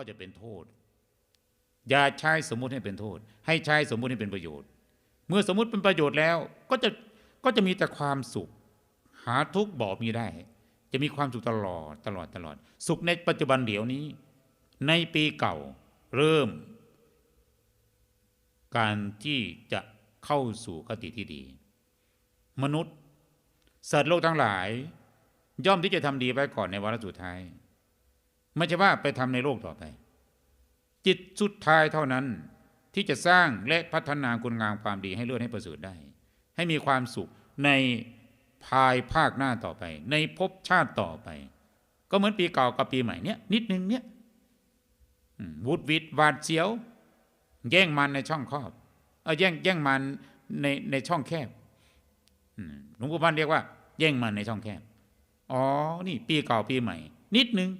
ก็จะเป็นโทษ อย่าใช้สมมุติให้เป็นโทษ ให้ใช้สมมุติให้เป็นประโยชน์ เมื่อสมมุติเป็นประโยชน์แล้ว ก็จะก็จะมีแต่ความสุข หาทุกบอกมีได้ จะมีความสุขตลอดตลอดตลอด สุขในปัจจุบันเดี๋ยวนี้ ในปีเก่าเริ่ม การที่จะเข้าสู่คติที่ดี มนุษย์สัตว์โลกทั้งหลาย ย่อมที่จะทำดีไว้ก่อนในวาระสุดท้าย ไม่ใช่ว่าไปทำในโลกต่อไป จิตสุดท้ายเท่านั้นที่จะสร้างและพัฒนาคุณงามความดีให้เลื่อนให้ประเสริฐได้ ให้มีความสุขในภายภาคหน้าต่อไป ในภพชาติต่อไป ก็เหมือนปีเก่ากับปีใหม่เนี้ยนิดนึงเนี้ยวุดวิดวาดเสียว แย่งมันในช่องครอบเออแย่งแย่งมันในในช่องแคบหลวงปู่พันเรียกว่า แย่งมันในช่องแคบอ๋อนี่ปีเก่าปีใหม่ นิดนึง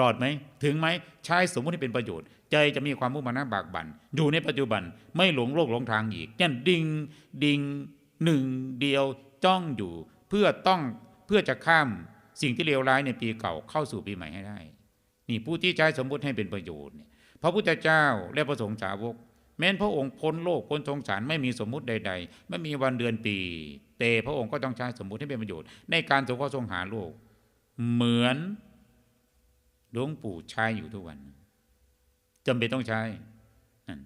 รอดไหมถึงไหมใช้สมมุติให้เป็นประโยชน์ ใจจะมีความมุ่งมั่นบากบัน่นอยู่ในปัจจุบันไม่หลงโลกหลงทางอีกยันดิ่งดิ่งหนึ่งเดียวจ้องอยู่ เพื่อต้องเพื่อจะข้ามสิ่งที่เลวร้ายในปีเก่าเข้าสู่ปีใหม่ให้ได้ นี่ผู้ที่ใช้สมมุติให้เป็นประโยชน์เนี่ยพระพุทธเจ้าและพระสงฆ์สาวก แม้นพระองค์พ้นโลกพ้นทงสารไม่มีสมมุติใด ๆ ไม่มีวันเดือนปี แต่พระองค์ก็ต้องใช้สมมุติให้เป็นประโยชน์ในการสงเคราะห์ทรงหาโลก เหมือน ลวงปู่ใช้อยู่ทุกวันจำเป็นต้องใช้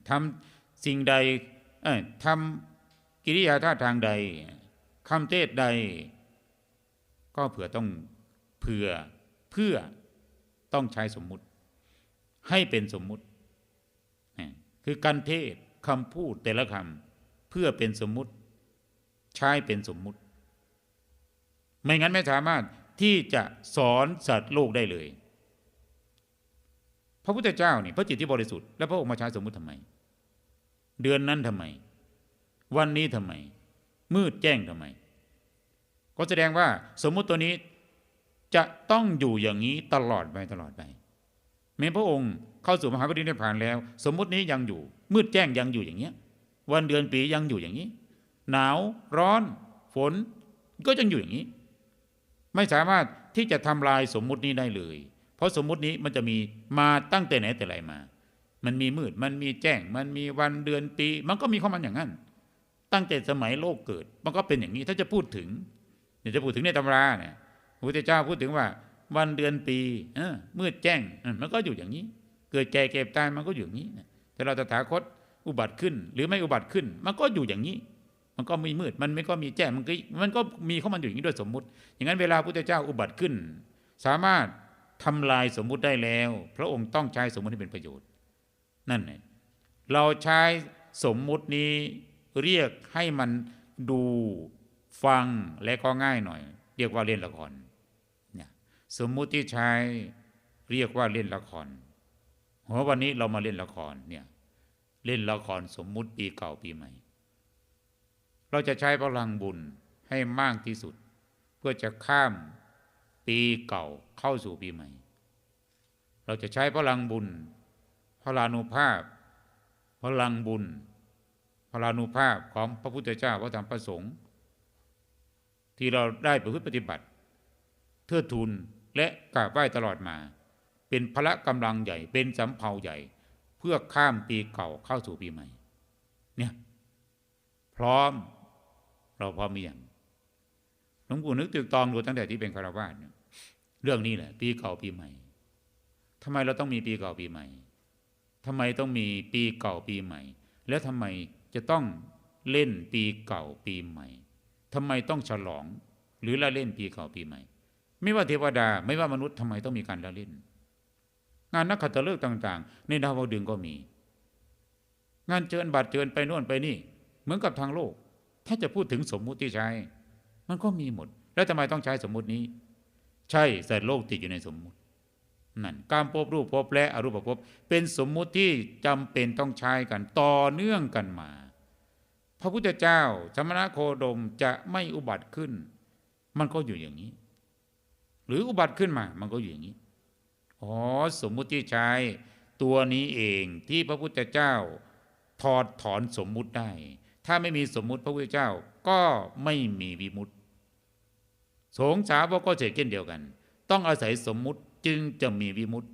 ทำสิ่งใดเอ้ยทำกิริยาท่าทางใดคำเทศใด ก็เผื่อต้องเผื่อเพื่อต้องใช้สมมุติ ให้เป็นสมมุติ คือการเทศคำพูดแต่ละคำเพื่อเป็นสมมุติ ใช้เป็นสมมุติ ไม่งั้นไม่สามารถที่จะสอนสัตว์โลกได้เลย ระพุทธเจ้านี่พระจิตที่บริสุทธิ์แล้วพระองค์มาใช้สมมุติทำไม เดือนนั้นทำไม วันนี้ทำไม มืดแจ้งทำไม ก็แสดงว่าสมมุติตัวนี้จะต้องอยู่อย่างนี้ตลอดไปตลอดไปแม้พระองค์เข้าสู่มหาปรินิพพานแล้ว สมมุตินี้ยังอยู่ มืดแจ้งยังอยู่อย่างเงี้ย วันเดือนปียังอยู่อย่างนี้ หนาวร้อน ฝนก็ยังอยู่อย่างนี้ ไม่สามารถที่จะทำลายสมมุตินี้ได้เลย เพราะสมมุตินี้มันจะมีมาตั้งแต่ไหนแต่ไรมา มันมีมืด มันมีแจ้ง มันมีวันเดือนปี มันก็มีข้อมันอย่างนั้น ตั้งแต่สมัยโลกเกิด มันก็เป็นอย่างนี้ ถ้าจะพูดถึงเดี๋ยวจะพูดถึงในตำราเนี่ยพระพุทธเจ้าพูดถึงว่า วันเดือนปีเออมืดแจ้ง มันก็อยู่อย่างนี้ เกิดแก่เก็บตายมันก็อยู่อย่างนี้แต่เราตถาคตอุบัติขึ้น หรือไม่อุบัติขึ้น มันก็อยู่อย่างนี้ มันก็มีมืด มันไม่ก็มีแจ้ง มันก็มันก็มีเข้ามันอยู่อย่างนี้โดยสมมุติ อย่างนั้นเวลาพุทธเจ้าอุบัติขึ้น สามารถ ทำลายสมมุติได้แล้ว พระองค์ต้องใช้สมมุติให้เป็นประโยชน์ นั่นไงเราใช้สมมุตินี้เรียกให้มันดูฟังและก็ง่ายหน่อย เรียกว่าเล่นละครเนี่ยสมมุติที่ใช้เรียกว่าเล่นละครหัววันนี้เรามาเล่นละครเนี่ยเล่นละครสมมุติปีเก่าปีใหม่ เราจะใช้พลังบุญให้มากที่สุด เพื่อจะข้าม ปีเก่าเข้าสู่ปีใหม่ เราจะใช้พลังบุญ พลานุภาพ พลังบุญ พลานุภาพของพระพุทธเจ้าพระธรรมพระสงฆ์ที่เราได้ประพฤติปฏิบัติ เทือทูลและกราบไหว้ตลอดมา เป็นพละกำลังใหญ่เป็นสำเภาใหญ่ เพื่อข้ามปีเก่าเข้าสู่ปีใหม่ เนี่ย พร้อมเราพร้อมมีอย่าง ลวงปู่นึกตึกตองดูตั้งแต่ที่เป็นคารวาสเนี่ยเรื่องนี้แหละ ปีเก่าปีใหม่ทำไมเราต้องมีปีเก่าปีใหม่ทำไมต้องมีปีเก่าปีใหม่ แล้วทำไมจะต้องเล่นปีเก่าปีใหม่ทำไมต้องฉลอง หรือละเล่นปีเก่าปีใหม่ ไม่ว่าเทวดา ไม่ว่ามนุษย์ทำไมต้องมีการละเล่น งานนักขัตฤกษ์ต่าง ๆ ในดาวดึงก็มี งานเชิญบัตรเชิญไปโน่นไปนี่ เหมือนกับทางโลก ถ้าจะพูดถึงสมมุติใช้ มันก็มีหมด แล้วทำไมต้องใช้สมมุตินี้ ใช่แต่โลกติดอยู่ในสมมุตินั่นการพบรูปพบและอรูปภพเป็นสมมุติที่จำเป็นต้องใช้กันต่อเนื่องกันมา พระพุทธเจ้าสมณโคดมจะไม่อุบัติขึ้น มันก็อยู่อย่างนี้ หรืออุบัติขึ้นมา มันก็อยู่อย่างนี้อ๋อสมมุติที่ใช้ ตัวนี้เองที่พระพุทธเจ้าถอดถอนสมมุติได้ ถ้าไม่มีสมมุติพระพุทธเจ้าก็ไม่มีวิมุตติ สงสาวกก็เช่นเดียวกัน ต้องอาศัยสมมุติจึงจะมีวิมุตติ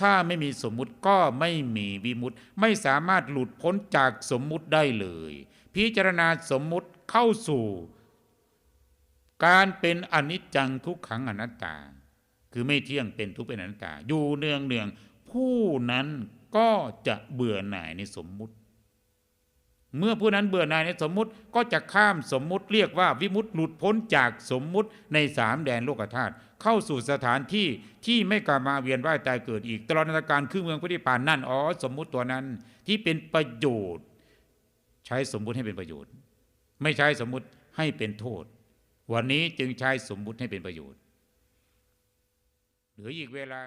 ถ้าไม่มีสมมุติก็ไม่มีวิมุตติ ไม่สามารถหลุดพ้นจากสมมุติได้เลย พิจารณาสมมุติเข้าสู่ การเป็นอนิจจังทุกขังอนัตตา คือไม่เที่ยงเป็นทุกเป็นอนัตตา อยู่เนืองเนืองผู้นั้นก็จะเบื่อหน่ายในสมมุติ เมื่อผู้นั้นเบื่อหน่ายในสมมุติก็จะข้ามสมมุติเรียกว่าวิมุตติหลุดพ้นจากสมมุติในสามแดนโลกธาตุเข้าสู่สถานที่ที่ไม่กลับมาเวียนว่ายตายเกิดอีก ตลอดนาฏการครึ่งเมืองพุทธิพานนั่นอ๋อสมมุติตัวนั้นที่เป็นประโยชน์ ใช้สมมุติให้เป็นประโยชน์ ไม่ใช้สมมุติให้เป็นโทษ วันนี้จึงใช้สมมุติให้เป็นประโยชน์ เหลืออีกเวลา